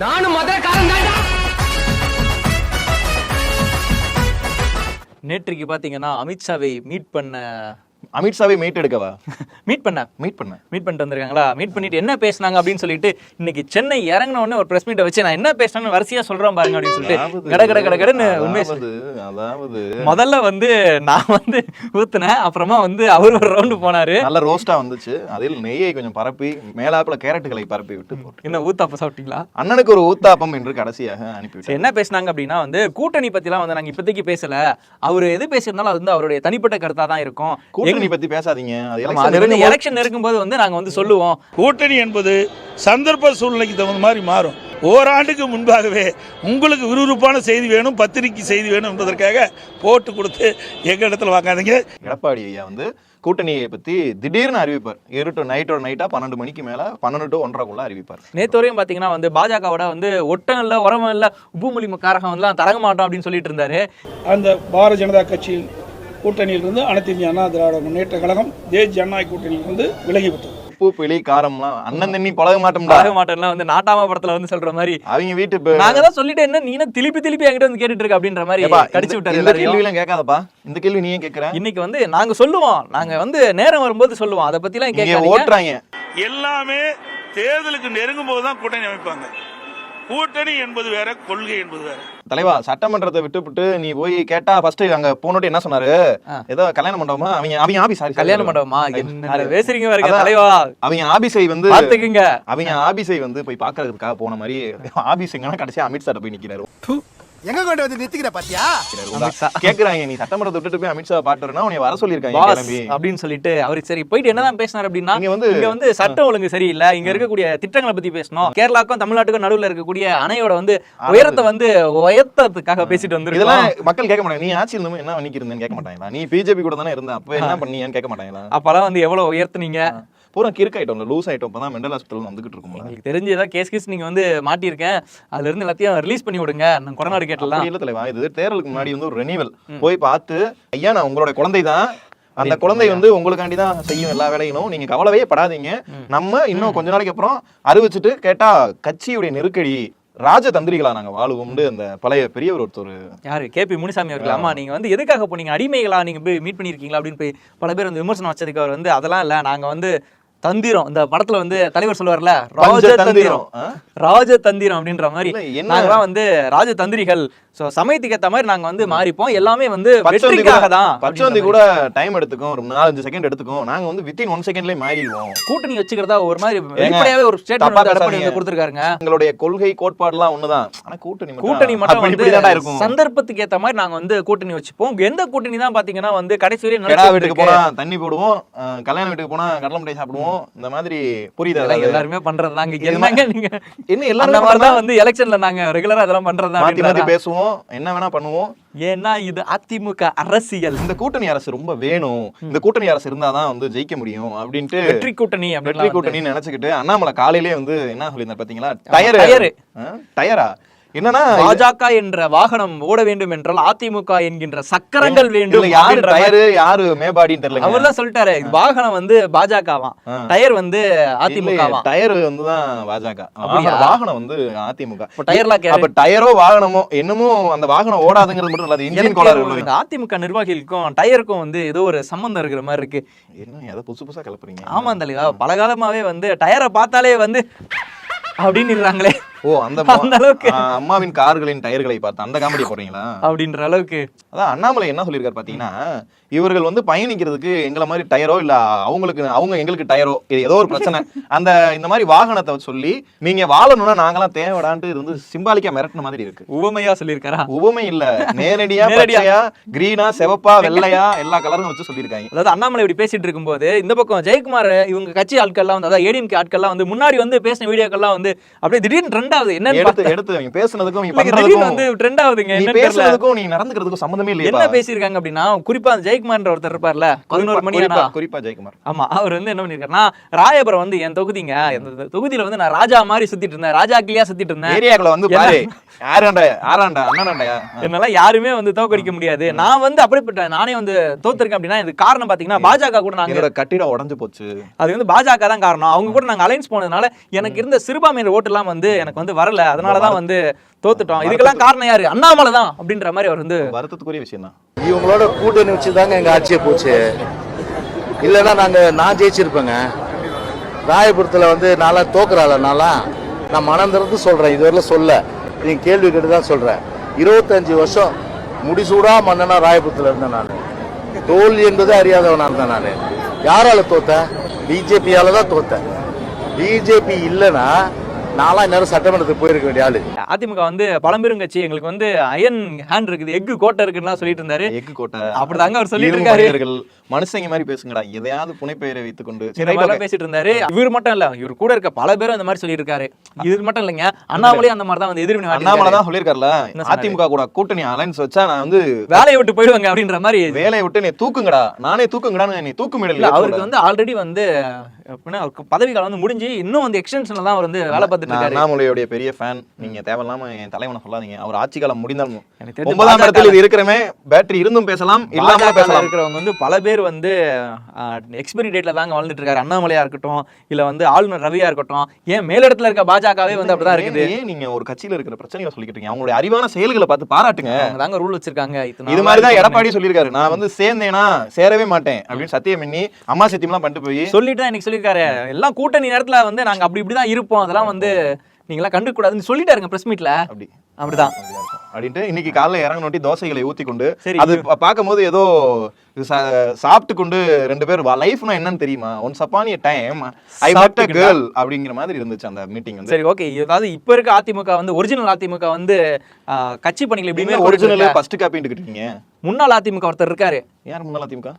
நானும் மதுரக்காரன் தான்டா. நேற்றுக்கு பாத்தீங்கன்னா அமித்ஷாவை மீட் பண்ண அமித்ஷாவை மீட் எடுக்கவா? மீட் பண்ண. மீட் பண்ண. மீட் பண்ணிட்டு வந்திருக்காங்களா? மீட் பண்ணிட்டு என்ன பேசுனாங்க அப்படின்னு சொல்லிட்டு இன்னைக்கு சென்னை இறங்கின உடனே ஒரு பிரஸ் மீட்டை வச்சு நான் என்ன பேசினேன்னு வரிசையா சொல்றேன் பாருங்க அப்படின்னு சொல்லிட்டு கட கட கட கடன்னு உண்மை அதாவது. முதல்ல வந்து நான் வந்து ஊத்துனேன் அப்புறமா வந்து அவர் ஒரு ரவுண்டு போனாரு. நல்ல ரோஸ்டா வந்துச்சு. அதில் நெய்யை கொஞ்சம் பரப்பி மேலாப்புல கேரட்டுகளை பரப்பி விட்டு போட்டு என்ன ஊத்தாப்ப சாப்பிட்டீங்களா? அண்ணனுக்கு ஒரு ஊத்தாப்பம் என்று கடைசியாக அனுப்பிவிட்டேன் என்ன பேசுனாங்க அப்படின்னா வந்து கூட்டணி பத்திலாம் வந்து நாங்க இப்போதைக்கு பேசல. அவர் எது பேசியிருந்தாலும் அது வந்து அவருடைய தனிப்பட்ட கருத்தா தான் இருக்கும். கூட்டணி பத்தி பேசாதீங்க. அது எலெக்ஷன் நெருங்கும்போது வந்து நாங்க வந்து சொல்லுவோம். கூட்டணி என்பது சந்தர்ப்ப சூழ்நிலைக்கு தகுந்த மாதிரி மாறும். ஓராண்டுக்கு முன்பாகவே உங்களுக்கு விறுவிறுப்பான செய்தி வேணும் பத்திரிக்கை செய்தி வேணும் என்பதற்காக போட்டு கொடுத்து எங்க இடத்துல வாங்காதீங்க. எடப்பாடி ஐயா வந்து கூட்டணியை பத்தி திடீர்னு அறிவிப்பார். இருட்டு நைட்டோட நைட்டா பன்னெண்டு மணிக்கு மேல பன்னெண்டு டு ஒன்றரைக்குள்ள அறிவிப்பார். நேத்து வரையும் பாத்தீங்கன்னா வந்து பாஜகவோட வந்து ஒட்டம் இல்ல உரமும் இல்ல உப்பு மொழி காரகம் வந்து தரங்க மாட்டோம் அப்படின்னு சொல்லிட்டு இருந்தாரு. அந்த பாரதிய ஜனதா கட்சியின் கூட்டணியிலிருந்து அனைத்து இந்திய அண்ணா திராவிட முன்னேற்ற கழகம் தேசிய ஜனநாயக கூட்டணியிலிருந்து விலகிவிட்டது. உப்பு பிளி காரம்லாம் அண்ணன் தண்ணி பழக மாட்டோம்டா. தரங்க மாட்டோம்லாம் வந்து நாட்டாம படத்துல வந்து சொல்ற மாதிரி அவங்க வீட்டு நாங்க தான் சொல்லிட்டு என்ன நீ திருப்பி திருப்பி என்கிட்ட வந்து கேட்டுட்டு இருக்க அப்படின்ற மாதிரி கடிச்சு இந்த- விட்டாரு இந்த. கேள்வி எல்லாம் கேட்காதப்பா. இந்த கேள்வி நீ ஏன் கேக்குற இன்னைக்கு வந்து நாங்க சொல்லுவோம் நாங்க வந்து நேரம் வரும்போது சொல்லுவோம் அதை பத்தி எல்லாம் கேட்காதீங்க. ஓட்டுறாங்க. எல்லாமே தேர்தலுக்கு நெருங்கும் போது தான் கூட்டணி அமைப்பாங்க. கூட்டணி என்பது வேற கொள்கை என்பது வேற. தலைவா சட்டமன்றத்தை விட்டுவிட்டு நீ போய் கேட்டா ஃபர்ஸ்ட் அங்க போனோட்டு என்ன சொன்னாரு. ஏதோ கல்யாண மண்டபமா? அவங்க அவங்க ஆபீஸ் சாரி கல்யாண மண்டபமா? என்ன பேசுறீங்க பாருங்க தலைவா. அவங்க ஆபீஸை வந்து பாத்துக்குங்க அவங்க ஆபீஸை வந்து போய் பாக்குறதுக்காக போன மாதிரி ஆபீஸ் எங்கன்னா கடைசியா அமித்ஷா போய் நிக்கிறாரு. எங்க கொண்டு வந்து நிறுத்திக்கிற பாத்தியா. கேக்குறாங்க நீ சட்டமன்றத்தை விட்டுட்டு போய் அமித்ஷா பாட்டு வரனா உன்னை வர சொல்லிருக்காங்க அப்படின்னு சொல்லிட்டு அவரு சரி போயிட்டு என்னதான் பேசினார் அப்படின்னா இங்க வந்து- இங்க வந்து சட்டம் ஒழுங்கு சரியில்லை. இங்க இருக்கக்கூடிய திட்டங்களை பத்தி பேசணும். கேரளாக்கும் தமிழ்நாட்டுக்கும் நடுவுல இருக்கக்கூடிய அணையோட வந்து உயரத்தை வந்து உயர்த்ததுக்காக பேசிட்டு இதெல்லாம் வந்திருக்கோம் மக்கள் கேட்க மாட்டாங்க. நீ ஆட்சி இருந்தோம் என்ன பண்ணிக்கு இருந்தேன்னு கேட்க மாட்டாங்களா? நீ பிஜேபி கூட தானே இருந்த. அப்ப என்ன பண்ணியான்னு கேட்க மாட்டாங்களா? அப்பெல்லாம் வந்து எவ்வளவு உயர்த்துனீங்க? பூரா கிறுக்கு ஐட்டம்ல லூஸ் ஐட்டம் இப்பதான் மெண்டல் ஹாஸ்பிட்டல் வந்துகிட்டு இருக்கும்ல. உங்களுக்கு தெரிஞ்சு ஏதாவது கேஸ் கேஸ் நீங்க வந்து மாட்டியிருக்கேன். அதுல இருந்து எல்லாத்தையும் ரிலீஸ் பண்ணி விடுங்க. நான் கொரோனா கேட்டலாம் இல்ல தலைவா இது தேர்தலுக்கு முன்னாடி வந்து ஒரு ரெனிவல் போய் பார்த்து ஐயா நான் உங்களோட குழந்தை தான். அந்த குழந்தை வந்து உங்களுக்காண்டி தான் செய்யும் எல்லா வேலையும் நீங்க கவலையே படாதீங்க. நம்ம இன்னும் கொஞ்ச நாளைக்கு அப்புறம் அறிவிச்சிட்டு கேட்டா கட்சியுடைய நெருக்கடி ராஜதந்திரிகளா நாங்க வாழுவோம்னு அந்த பழைய பெரியவர் ஒருத்தர். யாரு? கேபி முனிசாமி அவர்கள். ஆமா நீங்க வந்து எதுக்காக போனீங்க அடிமைகளா நீங்க போய் மீட் பண்ணிருக்கீங்களா அப்படின்னு போய் பல பேர் வந்து விமர்சனம் வச்சதுக்கு அவர் வந்து அதெல்லாம் இல்ல. நாங்க வந்து தந்திரம். இந்த படத்துல வந்து தலைவர் சொல்லுவார்ல ராஜதந்திரம் பஞ்சதந்திரம், ஆ? ராஜதந்திரம் அப்படின்ற மாதிரி. நாங்கலாம் வந்து ராஜதந்திரிகள் சோ சமயத்துக்கு ஏத்த மாதிரி நாங்க வந்து மாறிப்போம். எல்லாமே வந்து வெற்றிக்காக தான் பச்சோந்தி கூட டைம் எடுத்துக்கும். ஒரு நாலஞ்சு செகண்ட் எடுத்துக்கும். நாங்க வந்து வித்தின் ஒன் செகண்ட்லயே மாறிடுவோம். கூட்டணி வச்சுக்கிறதா ஒரு மாதிரி வெளிப்படையாவே ஒரு ஸ்டேட்மெண்ட் கொடுத்திருக்காருங்க. எங்களுடைய கொள்கை கோட்பாடுலாம் ஒண்ணுதான். ஆனா கூட்டணி கூட்டணி மட்டும் வந்து சந்தர்ப்பத்துக்கு ஏத்த மாதிரி நாங்க வந்து கூட்டணி வச்சுப்போம். எந்த கூட்டணி தான் பாத்தீங்கன்னா வந்து கடைசி வரையும் வீட்டுக்கு. போனா தண்ணி போடுவோம். கல்யாண வீட்டுக்கு போனா கடலை மிட்டாய் சாப்பிடுவோம். இந்த மாதிரி புரியுதா? எல்லாருமே பண்றதுதாங்க இது என்னங்க நீங்க? என்ன எல்லாரும் தான் வந்து எலெக்ஷன்ல நாங்க ரெகுலரா அதெல்லாம் பண்றதா மாத்தி மாத்தி பேசுவோம். என்ன வேணா பண்ணுவோம். ஏன்னா இது அதிமுக அரசியல். இந்த கூட்டணி அரசு ரொம்ப வேணும். இந்த கூட்டணி அரசு இருந்தாதான் வந்து ஜெயிக்க முடியும் அப்படின்ட்டு வெற்றி கூட்டணி வெற்றி கூட்டணின்னு நினைச்சுக்கிட்டு அண்ணாமலை காலையிலே வந்து என்ன சொல்லியிருந்தார் பாத்தீங்களா டயர். டயரு. என்னன்னா பாஜக என்ற வாகனம் ஓட வேண்டும் என்றால் அதிமுக என்கின்ற சக்கரங்கள் வேண்டும் யாரு டயரு யாரு மேபாடின்னு தெரியல அவர் தான் சொல்லிட்டாரு வாகனம் வந்து பாஜகவாம். டயர் வந்து அதிமுகவாம். டயர் வந்து தான் பாஜக? வாகனம் வந்து அதிமுக. டயர்லாம். அப்ப டயரோ வாகனமோ என்னமோ அந்த வாகனம் ஓடாதுங்கிறது மட்டும் இல்லாத இன்ஜின் கோளாறு அதிமுக நிர்வாகிகளுக்கும் டயருக்கும் வந்து ஏதோ ஒரு சம்பந்தம் இருக்கிற மாதிரி இருக்கு. என்ன எதை புதுசு புதுசா கிளப்புறீங்க? ஆமா தலைவா பல காலமாவே வந்து டயரை பார்த்தாலே வந்து அப்படின்னு ஓ அந்த அந்த அளவுக்கு. அம்மாவின் கார்களின் டயர்களை பார்த்து அந்த காமெடி போடுறீங்களா? அப்படின்ற அளவுக்கு. அதான் அண்ணாமலை என்ன சொல்லியிருக்காரு பாத்தீங்கன்னா இவர்கள் வந்து பயணிக்கிறதுக்கு எங்களை மாதிரி டயரோ இல்ல அவங்களுக்கு அவங்க எங்களுக்கு டயரோ இது ஏதோ ஒரு பிரச்சனை. அந்த இந்த மாதிரி வாகனத்தை சொல்லி நீங்க வாழணும்னா நாங்கெல்லாம் தேவைடான்ட்டு இது வந்து சிம்பாலிக்கா மிரட்டின மாதிரி இருக்கு. உவமையா சொல்லியிருக்காரா? உபமை இல்ல. நேரடியா நேரடியா. கிரீனா சிவப்பா வெள்ளையா எல்லா கலரும் வச்சு சொல்லியிருக்காங்க. அதாவது அண்ணாமலை இப்படி பேசிட்டு இருக்கும்போது இந்த பக்கம் ஜெயக்குமார் இவங்க கட்சி ஆட்கள்லாம் வந்து அதாவது ஏடிஎம்கே ஆட்கள்லாம் வந்து முன்னாடி வந்து பேசின வீடியோக்கள்லாம் வந்து அப்படியே திடீர்னு ட்ரெண்ட் ஆகுது என்னன்னு எடுத்து எடுத்து பேசுனதுக்கும் திடீர்னு பண்றதுக்கும் வந்து ட்ரெண்ட் ஆகுதுங்க நீ. பேசுனதுக்கும் நீ நடந்துக்கிறதுக்கும் சம்மந்தமே என்ன இல்லையா பேசியிருக்காங்க அப்படின்னா குறிப்பா அந்த ஜெயக்குமார்ன்ற ஒருத்தர் இருப்பார்ல பதினோரு மணி ஆனா. குறிப்பா ஜெயக்குமார். ஆமா அவர் வந்து என்ன பண்ணிருக்காருன்னா ராயபுரம் வந்து என் தொகுதிங்க இந்த தொகுதியில வந்து நான் ராஜா மாதிரி சுத்திட்டு இருந்தேன் ராஜா கிளியா சுத்திட்டு இருந்தேன். ஏரியாக்குள்ள வந்து பாரு யாராண்டா யாராண்டா அண்ணாண்டாயா என்னால யாருமே வந்து தோக்கடிக்க முடியாது. நான் வந்து அப்படிப்பட்ட நானே வந்து தோத்துருக்கேன் அப்படின்னா இதுக்கு காரணம் பாத்தீங்கன்னா பாஜக கூட நாங்க கட்டிடம் உடைஞ்சு போச்சு. அது வந்து பாஜக தான் காரணம். அவங்க கூட நாங்க அலைன்ஸ் போனதுனால எனக்கு இருந்த சிறுபான்மையினர் ஓட்டு எல்லாம் வந்து எனக்கு வந்து வரல. அதனாலதான் வந்து தோத்துட்டோம். இதுக்கெல்லாம் காரணம் யாரு? அண்ணாமலை தான் அப்படின்ற மாதிரி அவர் வந்து வருத்தத்துக்குரிய விஷயம் தான். இவங்களோட கூட்டணி வச்சு தாங்க எங்க ஆட்சியே போச்சு. இல்லைன்னா நாங்க நான் ஜெயிச்சிருப்பேங்க. ராயபுரத்தில் வந்து நான்லாம் தோக்குறாள் நான்லாம். நான் மனம் திறந்து சொல்றேன். இதுவரையிலும் சொல்ல. நீங்க கேள்வி கேட்டு தான் சொல்றேன். இருபத்தஞ்சு வருஷம் முடிசூடா மன்னனா ராயபுரத்தில் இருந்தேன் நான். தோல்வி என்பது அறியாதவனா இருந்தேன் நான். யாரால தோத்தேன்? பிஜேபியால தான் தோத்தேன். பிஜேபி இல்லைன்னா நான்லாம் இந்நேரம் சட்டமன்றத்துக்கு போயிருக்க வேண்டிய ஆளு. அதிமுக வந்து பழம்பெரும் கட்சி எங்களுக்கு வந்து அயன் ஹேண்ட் இருக்குது எக்கு கோட்டை இருக்குன்னு சொல்லிட்டு இருந்தாரு. எக்கு கோட்டை. அப்படிதாங்க அவர் சொல்லிட்டு இருக்காரு. மனுஷங்க மாதிரி பேசுங்கடா. எதையாவது புனைப்பெயரை மாதிரிலாம் okay. பேசிட்டு இருந்தாரு. இவர் மட்டும் இல்ல இவர் கூட இருக்க பல பேரும் அந்த மாதிரி சொல்லிட்டு இருக்காரு. இது மட்டும் இல்லைங்க அண்ணாமலையும் அந்த மாதிரி தான் வந்து எதிர்வினை அண்ணாமலை. தான் சொல்லியிருக்காருல? அதிமுக கூட கூட்டணி அலைன்ஸ் வச்சா நான் வந்து வேலையை விட்டு போயிடுவாங்க அப்படின்ற மாதிரி. வேலையை விட்டு நீ தூக்குங்கடா. நானே தூக்குங்கடான்னு நீ தூக்கு இல்ல அவருக்கு வந்து ஆல்ரெடி வந்து அவருக்கு பதவி காலம் வந்து முடிஞ்சு இன்னும் வந்து எக்ஸ்டென்ஷன்ல தான் அவர் வந்து வேலை பார்த்துட்டு இருக்காரு. அண்ணாமலையுடைய பெரிய ஃபேன் நீங்க தேவையில்லாம என் தலைவனை சொல்லாதீங்க. அவர் ஆட்சி காலம் முடிந்தாலும் எனக்கு ஒன்பதாம் இடத்துல இது இருக்கிறமே. பேட்டரி இருந்தும் பேசலாம் இல்லாம பேசலாம். இருக்கிறவங்க வந்து பல பேர் வந்து எக்ஸ்பைரி டேட்ல தாங்க வாழ்ந்துட்டு இருக்காரு. அண்ணாமலையா இருக்கட்டும் இல்ல வந்து ஆளுநர் ரவியா இருக்கட்டும். ஏன் மேலிடத்துல இருக்க பாஜகவே வந்து அப்படிதான் இருக்குது? நீங்க ஒரு கட்சியில இருக்கிற பிரச்சனைகளை சொல்லிக்கிட்டு இருக்கீங்க? அவங்களுடைய அறிவான செயல்களை பார்த்து பாராட்டுங்க. தாங்க ரூல் வச்சிருக்காங்க. இது மாதிரி தான் எடப்பாடி சொல்லியிருக்காரு. நான் வந்து சேர்ந்தேனா சேரவே மாட்டேன் அப்படின்னு சத்தியம் பண்ணி அம்மா சத்தியம்லாம் பண்ணிட்டு போய் சொல்லிட்டு தான் இன்னைக்கு சொல்லியிருக்காரு. எல்லாம் கூட்டணி நேரத்துல வந்து நாங்க அப்படி இப்படி தான் இருப்போம். அதெல்லாம் வந்து நீங்களாம் கண்டுக்க கூடாதுன்னு சொல்லிட்டாருங்க பிரஸ் மீட்ல அப்படி. அப்படிதான். அப்படின்ட்டு இன்னைக்கு காலைல இறங்க நோட்டி தோசைகளை ஊத்தி கொண்டு அது பார்க்கும்போது ஏதோ சாப்பிட்டு கொண்டு ரெண்டு பேர் லைஃப்னா என்னன்னு தெரியுமா? ஒன்ஸ் அப்பான் டைம் ஐ சாப்பிட்டுக்கிட்டா? கேர்ள் அப்படிங்கிற மாதிரி இருந்துச்சு அந்த மீட்டிங் வந்து. சரி ஓகே அதாவது இப்ப இருக்க அதிமுக வந்து ஒரிஜினல் அதிமுக வந்து கட்சி பணிகள் எப்படியுமே ஒரிஜினல் ஃபர்ஸ்ட் காப்பின்னு முன்னாள் அதிமுக ஒருத்தர் இருக்காரு. யார் முன்னாள் அதிமுக?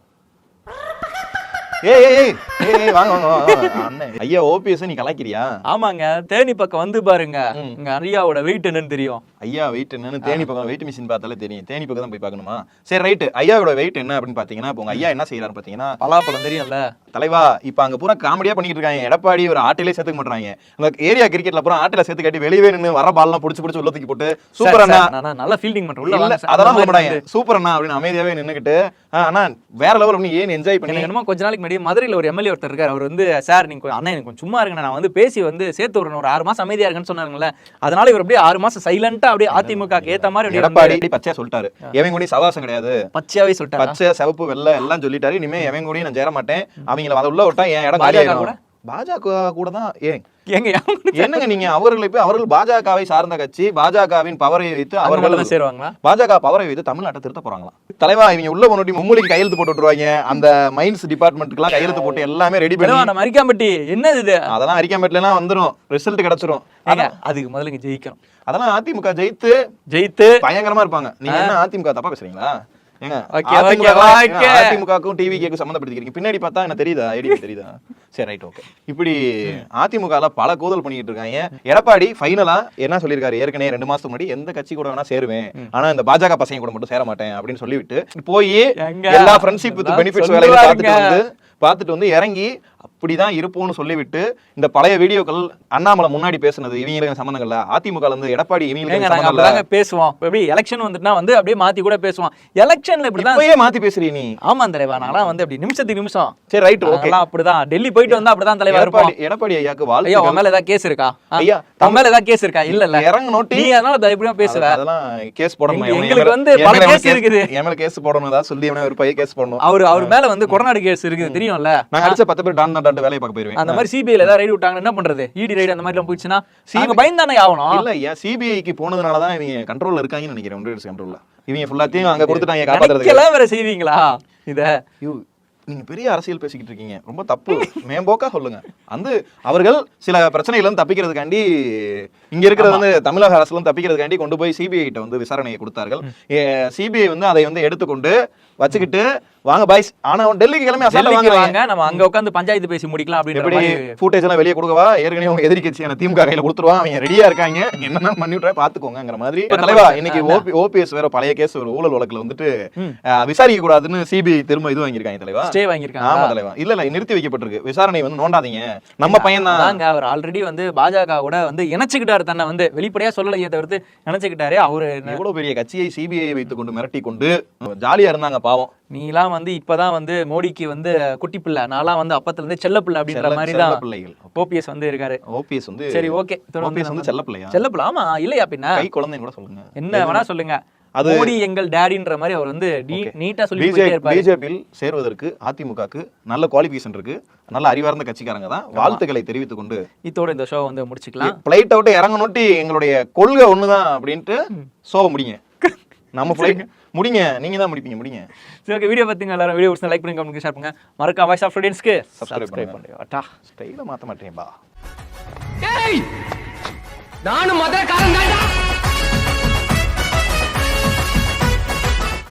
ஏய் ஏய் ஏய் வாங்க வாங்க. அண்ணன். ஐயா ஓபிஎஸ் நீ கலாய்க்கிறியா? ஆமாங்க தேனி பக்கம் வந்து பாருங்க. இங்க அரியாவோட வெயிட் என்னன்னு தெரியும். ஐயா வெயிட் என்னன்னு தேனி பக்கம் வெயிட் மிஷின் பார்த்தாலே தெரியும். தேனி பக்கம் தான் போய் பார்க்கணுமா? சரி ரைட்டு ஐயாவோட வெயிட் என்ன அப்படின்னு பாத்தீங்கன்னா உங்க ஐயா என்ன செய்யறாரு பாத்தீங்கன்னா பலாப்பழம் தெரியும்ல. தலைவா இப்ப அங்க பூரா காமெடியா பண்ணிட்டு இருக்காங்க. எடப்பாடி ஒரு ஆட்டிலே சேர்த்துக்க மாட்டாங்க அந்த ஏரியா கிரிக்கெட்ல பூரா ஆட்டில சேர்த்து கட்டி வெளியே நின்று வர பால்லாம் புடிச்சு புடிச்சு உள்ள தூக்கி போட்டு சூப்பர் அண்ணா. நல்லா ஃபீல்டிங் பண்றேன். அதெல்லாம் சொல்ல மாட்டாங்க. சூப்பர் அண்ணா அப்படின்னு அமைதியாவே நின்னுக்கிட்டு "ஆ, அண்ணா வேற லெவல் அப்படின்னு ஏன் என்ஜாய் பண்ணி கொஞ்ச நாளைக்கு முன்னாடி மதுரையில் ஒரு எம்எல்ஏ ஒருத்தர் இருக்காரு. அவர் வந்து சார் நீங்க கொஞ்சம் அண்ணா எனக்கு கொஞ்சம் சும்மா இருங்க நான் வந்து பேசி வந்து சேர்த்து விடுறேன் ஒரு ஆறு மாசம் அமைதியா இருக்குன்னு சொன்னாருங்களே. அதனால இவர் அப்படியே ஆறு மாசம் சைலண்டா அப்படியே அதிமுக ஏத்த மாதிரி எடப்பாடி பச்சையா சொல்லிட்டாரு. எவன் கூட சவாசம் கிடையாது. பச்சையாவே சொல்லிட்டாரு? பச்சை சிவப்பு வெள்ளை எல்லாம் சொல்லிட்டாரு. இனிமே எவன் கூடயும் நான் சேர மாட்டேன். அவங்கள அதை உள்ள விட்டா என் இடம் கூட? பாஜக கூட தான் ஏன் ஏங்க என்னங்க நீங்க அவர்களை போய் அவர்கள் பாஜகவை சார்ந்த கட்சி பாஜகவின் பவரை வைத்து அவர்கள் சேருவாங்களா? பாஜக பவரை வைத்து தமிழ்நாட்டை திருத்த போறாங்களாம் தலைவா இவங்க உள்ள முன்னாடி மும்மொழிக்கு கையெழுத்து போட்டு விட்டுருவாங்க. அந்த மைன்ஸ் டிபார்ட்மெண்ட்டுக்குலாம் கையெழுத்து போட்டு எல்லாமே ரெடி பண்ணி நம்ம மரிக்காம்பட்டி என்னது இது? அதெல்லாம் அரிக்காமேட்லாம் வந்துரும். ரிசல்ட் கிடைச்சிரும். அதுக்கு முதல்ல இங்க ஜெயிக்கணும். அதெல்லாம் அதிமுக ஜெயித்து ஜெயித்து பயங்கரமா இருப்பாங்க. நீங்க என்ன அதிமுக தப்பா பேசுறீங்களா? அதிமுகவுக்கும் டிவி கேக்கு சம்மந்தப்படுத்திக்கிறீங்க. பின்னாடி பார்த்தா என்ன தெரியுதா? ஐடி தெரியுதா? சரி ரைட் ஓகே இப்படி அதிமுக ல பல கூதல் பண்ணிட்டு இருக்காங்க. எடப்பாடி ஃபைனலா என்ன சொல்லியிருக்காரு? ஏற்கனவே ரெண்டு மாசத்துக்கு முன்னாடி எந்த கட்சி கூட வேணா சேருவேன். ஆனா இந்த பாஜக பசங்க கூட மட்டும் சேர மாட்டேன் அப்படின்னு சொல்லிவிட்டு போய்? எல்லா ஃப்ரெண்ட்ஷிப் பெனிஃபிட்ஸ் வேலைகளை பார்த்துட்டு. வந்து பார்த்துட்டு வந்து இறங்கி அப்படிதான் இருப்போம்னு சொல்லிவிட்டு இந்த பழைய வீடியோக்கள் அண்ணாமலை முன்னாடி பேசுனது இவங்களுக்கு சம்பந்தம் இல்ல அதிமுக இருந்து எடப்பாடி இவங்களுக்கு பேசுவோம். எப்படி எலெக்ஷன் வந்துட்டுனா வந்து அப்படியே மாத்தி கூட பேசுவோம். எலெக்ஷன்ல இப்படிதான் இப்பயே மாத்தி பேசுறீ நீ? ஆமா தலைவா நான்லாம் வந்து அப்படி நிமிஷத்துக்கு நிமிஷம். சரி ரைட் ஓகே அப்படிதான். டெல்லி போயிட்டு வந்தா அப்படிதான் தலைவா இருப்போம். எடப்பாடி ஐயாக்கு ஐயா உன் மேல ஏதாவது கேஸ் இருக்கா? ஐயா, உன் மேல ஏதாவது கேஸ் இருக்கா? இல்ல இல்ல. இறங்க நோட்டி நீ அதனால அதை எப்படியும் பேசுவ அதெல்லாம் கேஸ் போடணும். எங்களுக்கு வந்து பல case இருக்குது. என் மேல கேஸ் போடணும். ஏதாவது சொல்லி அவனை ஒரு பையன் கேஸ் போடணும். அவர் அவர் மேல வந்து கொரோனா கேஸ் இருக்குது. தெரியும்ல? நாங்க அடிச்ச பத்து பேர் டான் டான் வேலையை பார்க்க போயிருவேன். அந்த மாதிரி சிபிஐல ஏதாவது ரைடு விட்டாங்கன்னா என்ன பண்றது? இடி ரைடு அந்த மாதிரி எல்லாம் போயிடுச்சுன்னா நாங்க பயந்தானே ஆகணும். இல்ல ஐயா சிபிஐக்கு போனதுனால தான் இவங்க கண்ட்ரோல்ல இருக்காங்கன்னு நினைக்கிறேன் ஒன்றிய கண்ட்ரோல்ல இவங்க ஃபுல்லாத்தையும் அங்க கொடுத்துட்டாங்க காப்பாத்துறதுக்கு. வேற செய்வீங்களா? இத. நீங்க பெரிய அரசியல் பேசிக்கிட்டு இருக்கீங்க. ரொம்ப தப்பு. மேம்போக்கா சொல்லுங்க. வந்து அவர்கள் சில பிரச்சனைகள் இருந்து தப்பிக்கிறதுக்காண்டி இங்க இருக்கிறது வந்து தமிழக அரசுல தப்பிக்கிறதுக்காண்டி கொண்டு போய் சிபிஐ கிட்ட வந்து விசாரணையை கொடுத்தார்கள். சிபிஐ வந்து அதை வந்து எடுத்துக்கொண்டு வச்சுக்கிட்டு வாங்க பாய்ஸ் ஆனா அவன் டெல்லிக்கு கிளம்பி வாங்குறாங்க வாங்க. நம்ம அங்க உட்காந்து பஞ்சாயத்து பேசி முடிக்கலாம் மாதிரி. ஃபுட்டேஜ் எல்லாம் வெளியே கொடுக்கவா? ஏற்கனவே உங்க எதிரி கட்சியான திமுக கையில கொடுத்துருவா? அவங்க ரெடியா இருக்காங்க. என்னென்ன பண்ணி விட்றா பாத்துக்கோங்கிற மாதிரி தலைவா இன்னைக்கு ஓபி ஓபிஎஸ் வேற பழைய கேஸ் ஒரு ஊழல் வழக்குல வந்துட்டு விசாரிக்க கூடாதுன்னு சிபிஐ திரும்ப இது வாங்கியிருக்காங்க தலைவா. ஸ்டே ஆமா வாங்கியிருக்காங்க தலைவா. இல்ல இல்ல நிறுத்தி வைக்கப்பட்டிருக்கு. விசாரணை வந்து நோண்டாதீங்க. நம்ம பையன் தான். அவர் ஆல்ரெடி வந்து பாஜக கூட வந்து இணைச்சுக்கிட்டாரு தன்னை வந்து. வெளிப்படையா சொல்லலையே தவிர்த்து இணைச்சுக்கிட்டாரு அவரு. எவ்வளவு பெரிய கட்சியை சிபிஐ வைத்துக் கொண்டு மிரட்டி கொண்டு ஜாலியா இருந்தாங்க பாவம். நீலாம் வந்து இப்பதான் வந்து மோடிக்கு வந்து குட்டி பிள்ளை. நான்லாம் வந்து அப்பத்துல இருந்து செல்ல பிள்ளை அப்படின்ற மாதிரி தான் பிள்ளைகள். ஓபிஎஸ் வந்து இருக்காரு. ஓபிஎஸ் வந்து சரி ஓகே. ஓபிஎஸ் வந்து செல்ல பிள்ளையா? செல்ல பிள்ளை. ஆமா இல்லையா பின்ன? கை குழந்தைன்னு கூட சொல்லுங்க. என்ன வேணா சொல்லுங்க. அது- மோடி எங்கள் டேடின்ற மாதிரி அவர் வந்து நீட்டா சொல்லி பிஜேபியில் சேருவதற்கு அதிமுகக்கு நல்ல குவாலிஃபிகேஷன் இருக்கு. நல்ல அறிவார்ந்த கட்சிக்காரங்க தான். வாழ்த்துக்களை தெரிவித்துக் கொண்டு இதோட இந்த ஷோ வந்து முடிச்சுக்கலாம். பிளைட் அவுட் இறங்கணுட்டி எங்களுடைய கொள்கை ஒண்ணுதான் அப்படின்ட்டு ஷோவை முடிங்க. நம்ம பிளைட் முடிங்க. நீங்க தான் முடிப்பீங்க முடிங்க. சரி ஓகே வீடியோ பார்த்தீங்க எல்லாரும். வீடியோ பிடிச்சா லைக் பண்ணுங்க கமெண்ட் ஷேர் பண்ணுங்க. மறக்காம வாய்ஸ் ஆஃப் ஸ்டூடெண்ட்ஸ்க்கு சப்ஸ்கிரைப் பண்ணுங்க. பண்ணுங்க. ஸ்டைல மாத்த மாட்டேன் பா. நானும் மதுரக்காரன் தான்டா.